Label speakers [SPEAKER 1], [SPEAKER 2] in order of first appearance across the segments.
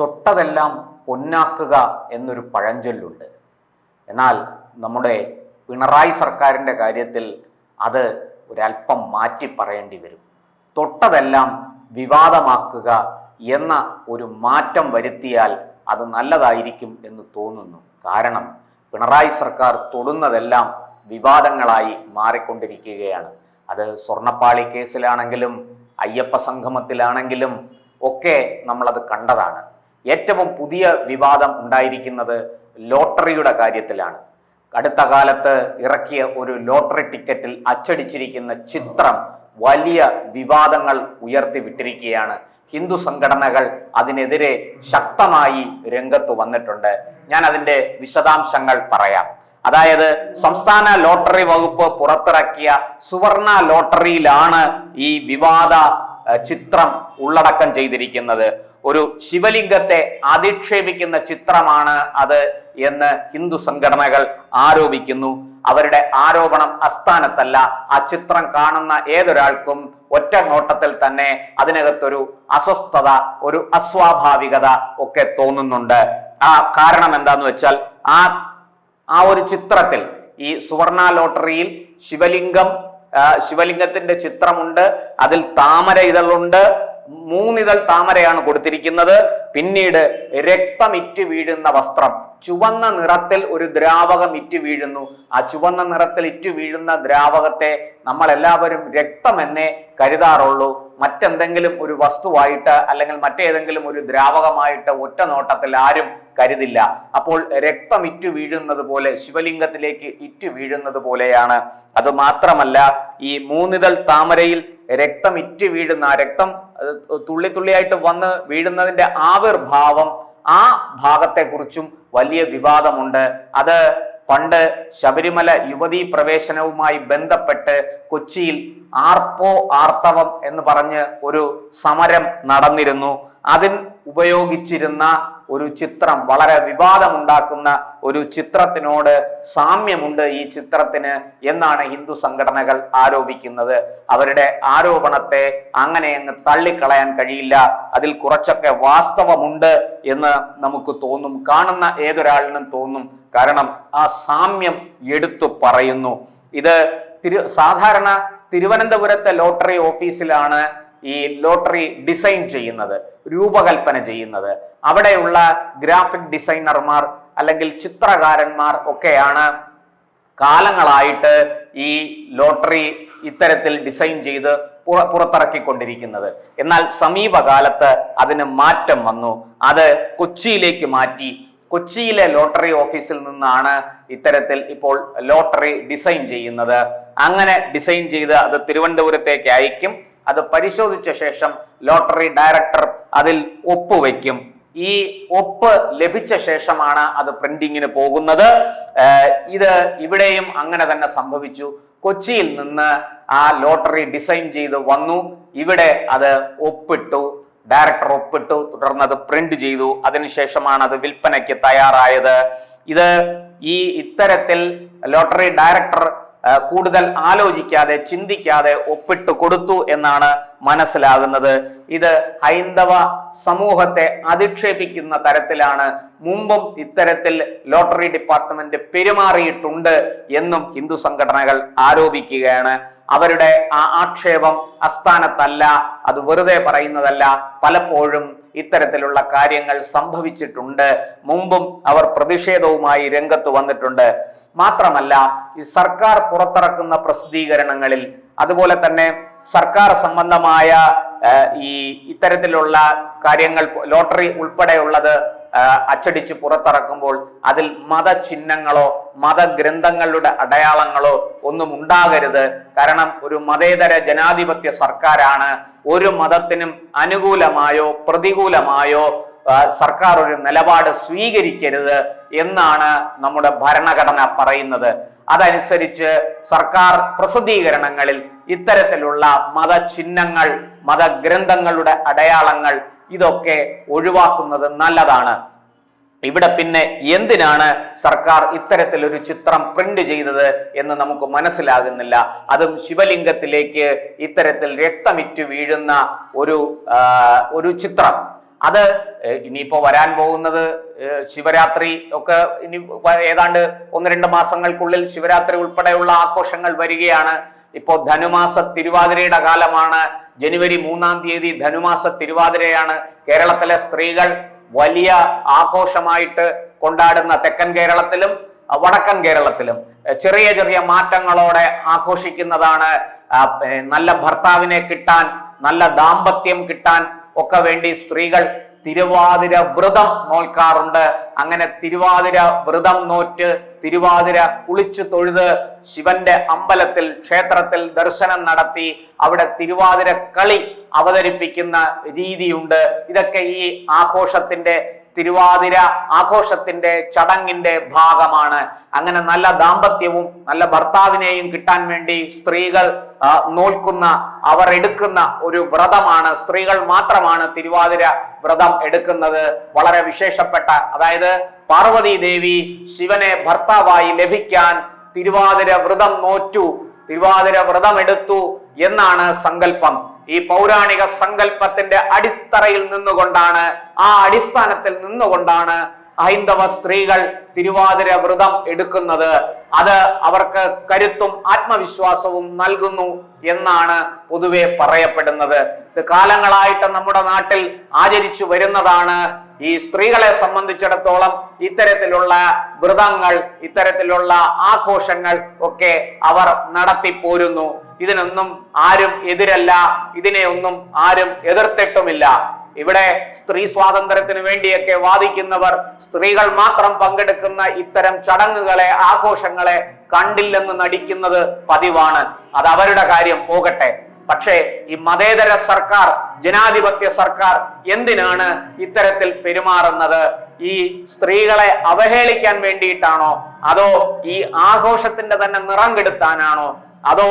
[SPEAKER 1] തൊട്ടതെല്ലാം പൊന്നാക്കുക എന്നൊരു പഴഞ്ചൊല്ലുണ്ട്. എന്നാൽ നമ്മുടെ പിണറായി സർക്കാരിന്റെ കാര്യത്തിൽ അത് ഒരല്പം മാറ്റി പറയേണ്ടി വരും. തൊട്ടതെല്ലാം വിവാദമാക്കുക എന്ന ഒരു മാറ്റം വരുത്തിയാൽ അത് നല്ലതായിരിക്കും എന്ന് തോന്നുന്നു. കാരണം പിണറായി സർക്കാർ തൊടുന്നതെല്ലാം വിവാദങ്ങളായി മാറിക്കൊണ്ടിരിക്കുകയാണ്. അത് സ്വർണപ്പാളി കേസിലാണെങ്കിലും അയ്യപ്പ സംഗമത്തിലാണെങ്കിലും ഒക്കെ നമ്മളത് കണ്ടതാണ്. ഏറ്റവും പുതിയ വിവാദം ഉണ്ടായിരിക്കുന്നത് ലോട്ടറിയുടെ കാര്യത്തിലാണ്. അടുത്ത കാലത്ത് ഇറക്കിയ ഒരു ലോട്ടറി ടിക്കറ്റിൽ അച്ചടിച്ചിരിക്കുന്ന ചിത്രം വലിയ വിവാദങ്ങൾ ഉയർത്തിവിട്ടിരിക്കുകയാണ് ഹിന്ദു സംഘടനകൾ അതിനെതിരെ ശക്തമായി രംഗത്ത് വന്നിട്ടുണ്ട്. ഞാൻ അതിന്റെ വിശദാംശങ്ങൾ പറയാം. അതായത് സംസ്ഥാന ലോട്ടറി വകുപ്പ് പുറത്തിറക്കിയ സുവർണ ലോട്ടറിയിലാണ് ഈ വിവാദ ചിത്രം ഉള്ളടക്കം ചെയ്തിരിക്കുന്നത്. ഒരു ശിവലിംഗത്തെ അധിക്ഷേപിക്കുന്ന ചിത്രമാണ് അത് എന്ന് ഹിന്ദു സംഘടനകൾ ആരോപിക്കുന്നു. അവരുടെ ആരോപണം അസ്ഥാനത്തല്ല. ആ ചിത്രം കാണുന്ന ഏതൊരാൾക്കും ഒറ്റ നോട്ടത്തിൽ തന്നെ അതിനകത്തൊരു അസ്വസ്ഥത ഒരു അസ്വാഭാവികത ഒക്കെ തോന്നുന്നുണ്ട്. ആ കാരണം എന്താന്ന് വെച്ചാൽ ആ ആ ഒരു ചിത്രത്തിൽ ഈ സുവർണ ലോട്ടറിയിൽ ശിവലിംഗം ശിവലിംഗത്തിന്റെ ചിത്രമുണ്ട്. അതിൽ താമര ഇതളുണ്ട്. മൂന്നിതൾ താമരയാണ് കൊടുത്തിരിക്കുന്നത്. പിന്നീട് രക്തമിറ്റ് വീഴുന്ന വസ്ത്രം. ചുവന്ന നിറത്തിൽ ഒരു ദ്രാവകം ഇറ്റ് വീഴുന്നു. ആ ചുവന്ന നിറത്തിൽ ഇറ്റ് വീഴുന്ന ദ്രാവകത്തെ നമ്മൾ എല്ലാവരും രക്തം എന്നേ കരുതാറുള്ളൂ. മറ്റെന്തെങ്കിലും ഒരു വസ്തുവായിട്ട് അല്ലെങ്കിൽ മറ്റേതെങ്കിലും ഒരു ദ്രാവകമായിട്ട് ഒറ്റ നോട്ടത്തിൽ ആരും കരുതില്ല. അപ്പോൾ രക്തം ഇറ്റു വീഴുന്നത് പോലെ ശിവലിംഗത്തിലേക്ക് ഇറ്റു വീഴുന്നത് പോലെയാണ്. അത് മാത്രമല്ല ഈ മൂന്നിതൾ താമരയിൽ രക്തം ഇറ്റു വീഴുന്ന രക്തം തുള്ളി തുള്ളിയായിട്ട് വന്ന് വീഴുന്നതിന്റെ ആവിർഭാവം ആ ഭാഗത്തെക്കുറിച്ചും വലിയ വിവാദമുണ്ട്. അത് പണ്ട് ശബരിമല യുവതീ പ്രവേശനവുമായി ബന്ധപ്പെട്ട് കൊച്ചിയിൽ ആർപ്പോ ആർത്തവം എന്ന് പറഞ്ഞ് ഒരു സമരം നടന്നിരുന്നു. അതിൽ ഉപയോഗിച്ചിരുന്ന ഒരു ചിത്രം വളരെ വിവാദമുണ്ടാക്കുന്ന ഒരു ചിത്രത്തിനോട് സാമ്യമുണ്ട് ഈ ചിത്രത്തിന് എന്നാണ് ഹിന്ദു സംഘടനകൾ ആരോപിക്കുന്നത്. അവരുടെ ആരോപണത്തെ അങ്ങനെ അങ്ങ് തള്ളിക്കളയാൻ കഴിയില്ല. അതിൽ കുറച്ചൊക്കെ വാസ്തവമുണ്ട് എന്ന് നമുക്ക് തോന്നും. കാണുന്ന ഏതൊരാളിനും തോന്നും. കാരണം ആ സാമ്യം എടുത്തു പറയുന്നു. ഇത് തിരു സാധാരണ തിരുവനന്തപുരത്തെ ലോട്ടറി ഓഫീസിലാണ് ഈ ലോട്ടറി ഡിസൈൻ ചെയ്യുന്നത് രൂപകൽപ്പന ചെയ്യുന്നത്. അവിടെയുള്ള ഗ്രാഫിക് ഡിസൈനർമാർ അല്ലെങ്കിൽ ചിത്രകാരന്മാർ ഒക്കെയാണ് കാലങ്ങളായിട്ട് ഈ ലോട്ടറി ഇത്തരത്തിൽ ഡിസൈൻ ചെയ്ത് പുറ- പുറത്തിറക്കിക്കൊണ്ടിരിക്കുന്നത്. എന്നാൽ സമീപകാലത്ത് അതിന് മാറ്റം വന്നു. അത് കൊച്ചിയിലേക്ക് മാറ്റി. കൊച്ചിയിലെ ലോട്ടറി ഓഫീസിൽ നിന്നാണ് ഇത്തരത്തിൽ ഇപ്പോൾ ലോട്ടറി ഡിസൈൻ ചെയ്യുന്നത്. അങ്ങനെ ഡിസൈൻ ചെയ്ത് അത് തിരുവനന്തപുരത്തേക്ക് അയക്കും. അത് പരിശോധിച്ച ശേഷം ലോട്ടറി ഡയറക്ടർ അതിൽ ഒപ്പുവെക്കും ഈ ഒപ്പ് ലഭിച്ച ശേഷമാണ് അത് പ്രിന്റിങ്ങിന് പോകുന്നത്. ഇത് ഇവിടെയും അങ്ങനെ തന്നെ സംഭവിച്ചു. കൊച്ചിയിൽ നിന്ന് ആ ലോട്ടറി ഡിസൈൻ ചെയ്ത് വന്നു. ഇവിടെ അത് ഒപ്പിട്ടു. ഡയറക്ടർ ഒപ്പിട്ടു. തുടർന്ന് അത് പ്രിന്റ് ചെയ്തു. അതിനുശേഷമാണ് അത് വിൽപ്പനയ്ക്ക് തയ്യാറായത്. ഇത് ഈ ഇത്തരത്തിൽ ലോട്ടറി ഡയറക്ടർ കൂടുതൽ ആലോചിക്കാതെ ചിന്തിക്കാതെ ഒപ്പിട്ട് കൊടുത്തു എന്നാണ് മനസ്സിലാകുന്നത്. ഇത് ഹൈന്ദവ സമൂഹത്തെ അധിക്ഷേപിക്കുന്ന തരത്തിലാണ്. മുമ്പും ഇത്തരത്തിൽ ലോട്ടറി ഡിപ്പാർട്ട്മെന്റ് പെരുമാറിയിട്ടുണ്ട് എന്നും ഹിന്ദു സംഘടനകൾ ആരോപിക്കുകയാണ്. അവരുടെ ആ ആക്ഷേപം അസ്ഥാനത്തല്ല അത് വെറുതെ പറയുന്നതല്ല. പലപ്പോഴും ഇത്തരത്തിലുള്ള കാര്യങ്ങൾ സംഭവിച്ചിട്ടുണ്ട്. മുമ്പും അവർ പ്രതിഷേധവുമായി രംഗത്ത് വന്നിട്ടുണ്ട്. മാത്രമല്ല ഈ സർക്കാർ പുറത്തിറക്കുന്ന പ്രസിദ്ധീകരണങ്ങളിൽ അതുപോലെ തന്നെ സർക്കാർ സംബന്ധമായ ഈ ഇത്തരത്തിലുള്ള കാര്യങ്ങൾ ലോട്ടറി ഉൾപ്പെടെയുള്ളത് അച്ചടിച്ച് പുറത്തിറക്കുമ്പോൾ അതിൽ മതചിഹ്നങ്ങളോ മതഗ്രന്ഥങ്ങളുടെ അടയാളങ്ങളോ ഒന്നും ഉണ്ടാകരുത്. കാരണം ഒരു മതേതര ജനാധിപത്യ സർക്കാരാണ്. ഒരു മതത്തിനും അനുകൂലമായോ പ്രതികൂലമായോ സർക്കാർ ഒരു നിലപാട് സ്വീകരിക്കരുത് എന്നാണ് നമ്മുടെ ഭരണഘടന പറയുന്നത്. അതനുസരിച്ച് സർക്കാർ പ്രസിദ്ധീകരണങ്ങളിൽ ഇത്തരത്തിലുള്ള മതചിഹ്നങ്ങൾ മതഗ്രന്ഥങ്ങളുടെ അടയാളങ്ങൾ ഇതൊക്കെ ഒഴിവാക്കുന്നത് നല്ലതാണ്. ഇവിടെ പിന്നെ എന്തിനാണ് സർക്കാർ ഇത്തരത്തിലൊരു ചിത്രം പ്രിന്റ് ചെയ്തത് എന്ന് നമുക്ക് മനസ്സിലാകുന്നില്ല. അതും ശിവലിംഗത്തിലേക്ക് ഇത്തരത്തിൽ രക്തമിറ്റ് വീഴുന്ന ഒരു ഒരു ചിത്രം. അത് ഇനിയിപ്പോ വരാൻ പോകുന്നത് ശിവരാത്രി ഒക്കെ ഇനി ഏതാണ്ട് ഒന്ന് രണ്ട് മാസങ്ങൾക്കുള്ളിൽ ശിവരാത്രി ഉൾപ്പെടെയുള്ള ആഘോഷങ്ങൾ വരികയാണ്. ഇപ്പോൾ ധനുമാസ തിരുവാതിരയുടെ കാലമാണ്. ജനുവരി മൂന്നാം തീയതി ധനുമാസ തിരുവാതിരയാണ്. കേരളത്തിലെ സ്ത്രീകൾ വലിയ ആഘോഷമായിട്ട് കൊണ്ടാടുന്ന തെക്കൻ കേരളത്തിലും വടക്കൻ കേരളത്തിലും. ചെറിയ ചെറിയ മാറ്റങ്ങളോടെ ആഘോഷിക്കുന്നതാണ് നല്ല ഭർത്താവിനെ കിട്ടാൻ നല്ല ദാമ്പത്യം കിട്ടാൻ ഒക്കെ വേണ്ടി സ്ത്രീകൾ തിരുവാതിര വ്രതം നോൽക്കാറുണ്ട്. അങ്ങനെ തിരുവാതിര വ്രതം നോറ്റ് തിരുവാതിര കുളിച്ചു തൊഴുത് ശിവന്റെ അമ്പലത്തിൽ ക്ഷേത്രത്തിൽ ദർശനം നടത്തി അവിടെ തിരുവാതിര കളി അവതരിപ്പിക്കുന്ന രീതിയുണ്ട്. ഇതൊക്കെ ഈ ആഘോഷത്തിന്റെ തിരുവാതിര ആഘോഷത്തിന്റെ ചടങ്ങിന്റെ ഭാഗമാണ്. അങ്ങനെ നല്ല ദാമ്പത്യവും നല്ല ഭർത്താവിനെയും കിട്ടാൻ വേണ്ടി സ്ത്രീകൾ നോൽക്കുന്ന അവർ എടുക്കുന്ന ഒരു വ്രതമാണ്. സ്ത്രീകൾ മാത്രമാണ് തിരുവാതിര വ്രതം എടുക്കുന്നത്. വളരെ വിശേഷപ്പെട്ട അതായത് പാർവതി ദേവി ശിവനെ ഭർത്താവായി ലഭിക്കാൻ തിരുവാതിര വ്രതം നോറ്റു. തിരുവാതിര വ്രതം എടുത്തു എന്നാണ് സങ്കല്പം. ഈ പൗരാണിക സങ്കല്പത്തിന്റെ അടിത്തറയിൽ നിന്നുകൊണ്ടാണ് ആ അടിസ്ഥാനത്തിൽ നിന്നുകൊണ്ടാണ് ഹൈന്ദവ സ്ത്രീകൾ തിരുവാതിര വ്രതം എടുക്കുന്നത്. അത് അവർക്ക് കരുത്തും ആത്മവിശ്വാസവും നൽകുന്നു എന്നാണ് പൊതുവെ പറയപ്പെടുന്നത്. ഇത് കാലങ്ങളായിട്ട് നമ്മുടെ നാട്ടിൽ ആചരിച്ചു വരുന്നതാണ്. ഈ സ്ത്രീകളെ സംബന്ധിച്ചിടത്തോളം ഇത്തരത്തിലുള്ള വ്രതങ്ങൾ ഇത്തരത്തിലുള്ള ആഘോഷങ്ങൾ ഒക്കെ അവർ നടത്തിപ്പോരുന്നു. ഇതിനൊന്നും ആരും എതിരല്ല ഇതിനെ ഒന്നും ആരും എതിർത്തിട്ടുമില്ല. ഇവിടെ സ്ത്രീ സ്വാതന്ത്ര്യത്തിന് വേണ്ടിയൊക്കെ വാദിക്കുന്നവർ സ്ത്രീകൾ മാത്രം പങ്കെടുക്കുന്ന ഇത്തരം ചടങ്ങുകളെ ആഘോഷങ്ങളെ കണ്ടില്ലെന്ന് നടിക്കുന്നത് പതിവാണ്. അത് അവരുടെ കാര്യം പോകട്ടെ. പക്ഷേ ഈ മതേതര സർക്കാർ ജനാധിപത്യ സർക്കാർ എന്തിനാണ് ഇത്തരത്തിൽ പെരുമാറുന്നത്? ഈ സ്ത്രീകളെ അവഹേളിക്കാൻ വേണ്ടിയിട്ടാണോ? അതോ ഈ ആഘോഷത്തിന്റെ തന്നെ നിറം കെടുത്താനാണോ? അതോ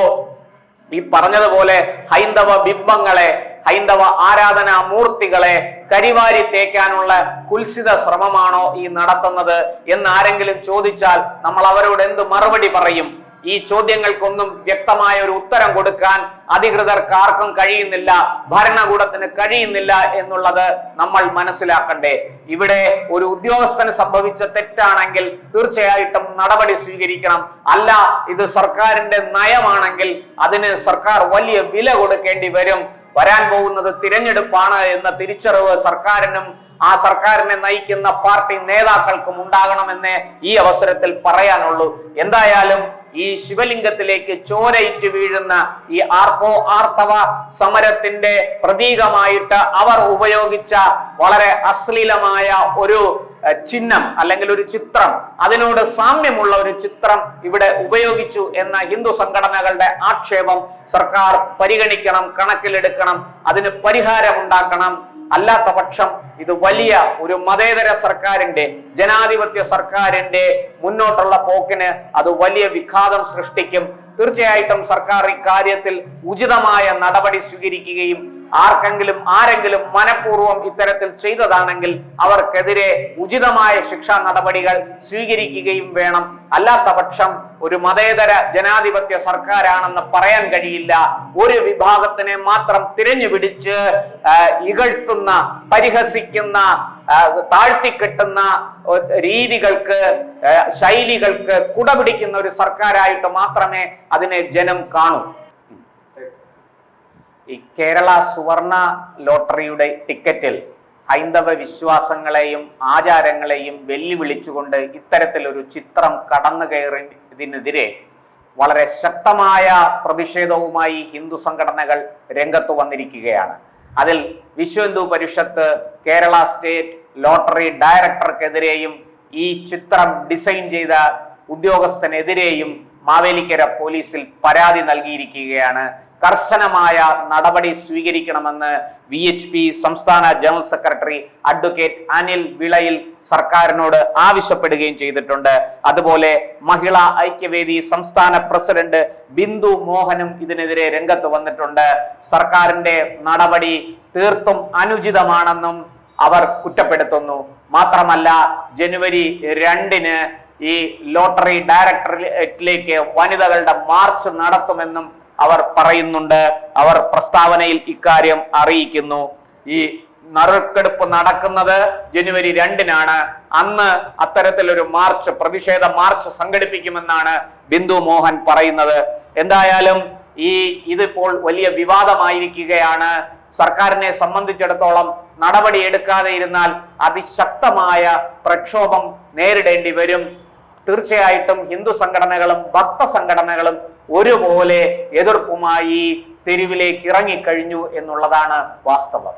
[SPEAKER 1] ഈ പറഞ്ഞതുപോലെ ഹൈന്ദവ ബിംബങ്ങളെ ഹൈന്ദവ ആരാധനാ മൂർത്തികളെ കരിവാരി തേക്കാനുള്ള കുൽസിത ശ്രമമാണോ ഈ നടത്തുന്നത് എന്ന് ആരെങ്കിലും ചോദിച്ചാൽ നമ്മൾ അവരോട് എന്ത് മറുപടി പറയും? ഈ ചോദ്യങ്ങൾക്കൊന്നും വ്യക്തമായ ഒരു ഉത്തരം കൊടുക്കാൻ അധികൃതർക്ക് ആർക്കും കഴിയുന്നില്ല ഭരണകൂടത്തിന് കഴിയുന്നില്ല എന്നുള്ളത് നമ്മൾ മനസ്സിലാക്കണ്ടേ. ഇവിടെ ഒരു ഉദ്യോഗസ്ഥന് സംഭവിച്ച തെറ്റാണെങ്കിൽ തീർച്ചയായിട്ടും നടപടി സ്വീകരിക്കണം. അല്ല ഇത് സർക്കാരിന്റെ നയമാണെങ്കിൽ അതിന് സർക്കാർ വലിയ വില കൊടുക്കേണ്ടി വരും. വരാൻ പോകുന്നത് തിരഞ്ഞെടുപ്പാണ് എന്ന തിരിച്ചറിവ് സർക്കാരിനും ആ സർക്കാരിനെ നയിക്കുന്ന പാർട്ടി നേതാക്കൾക്കും ഉണ്ടാകണമെന്ന് ഈ അവസരത്തിൽ പറയാനുള്ളൂ. എന്തായാലും ഈ ശിവലിംഗത്തിലേക്ക് ചോരയിട്ട് വീഴുന്ന ഈ ആർപ്പോ ആർത്തവ സമരത്തിന്റെ പ്രതീകമായിട്ട് അവർ ഉപയോഗിച്ച വളരെ അശ്ലീലമായ ഒരു ചിഹ്നം അല്ലെങ്കിൽ ഒരു ചിത്രം അതിനോട് സാമ്യമുള്ള ഒരു ചിത്രം ഇവിടെ ഉപയോഗിച്ചു എന്ന ഹിന്ദു സംഘടനകളുടെ ആക്ഷേപം സർക്കാർ പരിഗണിക്കണം കണക്കിലെടുക്കണം അതിന് പരിഹാരമുണ്ടാക്കണം അല്ലാത്ത പക്ഷം ഇത് വലിയ ഒരു മതേതര സർക്കാരിന്റെ ജനാധിപത്യ സർക്കാരിന്റെ മുന്നോട്ടുള്ള പോക്കിന് അത് വലിയ വിഘാതം സൃഷ്ടിക്കും. തീർച്ചയായിട്ടും സർക്കാർ ഇക്കാര്യത്തിൽ ഉചിതമായ നടപടി സ്വീകരിക്കുകയും ആർക്കെങ്കിലും ആരെങ്കിലും മനഃപൂർവം ഇത്തരത്തിൽ ചെയ്തതാണെങ്കിൽ അവർക്കെതിരെ ഉചിതമായ ശിക്ഷാ നടപടികൾ സ്വീകരിക്കുകയും വേണം. അല്ലാത്ത പക്ഷം ഒരു മതേതര ജനാധിപത്യ സർക്കാരാണെന്ന് പറയാൻ കഴിയില്ല. ഒരു വിഭാഗത്തിനെ മാത്രം തിരഞ്ഞു പിടിച്ച് ഇകഴ്ത്തുന്ന പരിഹസിക്കുന്ന താഴ്ത്തിക്കെട്ടുന്ന രീതികൾക്ക് ശൈലികൾക്ക് കുടപിടിക്കുന്ന ഒരു സർക്കാരായിട്ട് മാത്രമേ അതിനെ ജനം കാണൂ. ഈ കേരള സുവർണ ലോട്ടറിയുടെ ടിക്കറ്റിൽ ഹൈന്ദവ വിശ്വാസങ്ങളെയും ആചാരങ്ങളെയും വെല്ലുവിളിച്ചുകൊണ്ട് ഇത്തരത്തിലൊരു ചിത്രം കടന്നു കയറിയതിനെതിരെ വളരെ ശക്തമായ പ്രതിഷേധവുമായി ഹിന്ദു സംഘടനകൾ രംഗത്ത് വന്നിരിക്കുകയാണ്. അതിൽ വിശ്വ ഹിന്ദു പരിഷത്ത് കേരള സ്റ്റേറ്റ് ലോട്ടറി ഡയറക്ടർക്കെതിരെയും ഈ ചിത്രം ഡിസൈൻ ചെയ്ത ഉദ്യോഗസ്ഥനെതിരെയും മാവേലിക്കര പോലീസിൽ പരാതി നൽകിയിരിക്കുകയാണ്. കർശനമായ നടപടി സ്വീകരിക്കണമെന്ന് വി എച്ച് പി സംസ്ഥാന general secretary advocate Anil Vilayil സർക്കാരിനോട് ആവശ്യപ്പെടുകയും ചെയ്തിട്ടുണ്ട്. അതുപോലെ മഹിളാ ഐക്യവേദി സംസ്ഥാന പ്രസിഡന്റ് ബിന്ദു മോഹനും ഇതിനെതിരെ രംഗത്ത് വന്നിട്ടുണ്ട്. സർക്കാരിന്റെ നടപടി തീർത്തും അനുചിതമാണെന്നും അവർ കുറ്റപ്പെടുത്തുന്നു. മാത്രമല്ല ജനുവരി രണ്ടിന് ഈ ലോട്ടറി ഡയറക്ടറേറ്റിലേക്ക് വനിതകളുടെ മാർച്ച് നടത്തുമെന്നും അവർ പറയുന്നുണ്ട് അവർ പ്രസ്താവനയിൽ ഇക്കാര്യം അറിയിക്കുന്നു. ഈ നറുക്കെടുപ്പ് നടക്കുന്നത് ജനുവരി രണ്ടിനാണ്. അന്ന് അത്തരത്തിലൊരു മാർച്ച് പ്രതിഷേധ മാർച്ച് സംഘടിപ്പിക്കുമെന്നാണ് ബിന്ദു മോഹൻ പറയുന്നത്. എന്തായാലും ഈ ഇതിപ്പോൾ വലിയ വിവാദമായിരിക്കുകയാണ്. സർക്കാരിനെ സംബന്ധിച്ചിടത്തോളം നടപടി എടുക്കാതെ ഇരുന്നാൽ അതിശക്തമായ പ്രക്ഷോഭം നേരിടേണ്ടി വരും. തീർച്ചയായിട്ടും ഹിന്ദു സംഘടനകളും ഭക്ത സംഘടനകളും ഒരുപോലെ എതിർപ്പുമായി തെരുവിലേക്ക് ഇറങ്ങിക്കഴിഞ്ഞു എന്നുള്ളതാണ് വാസ്തവം.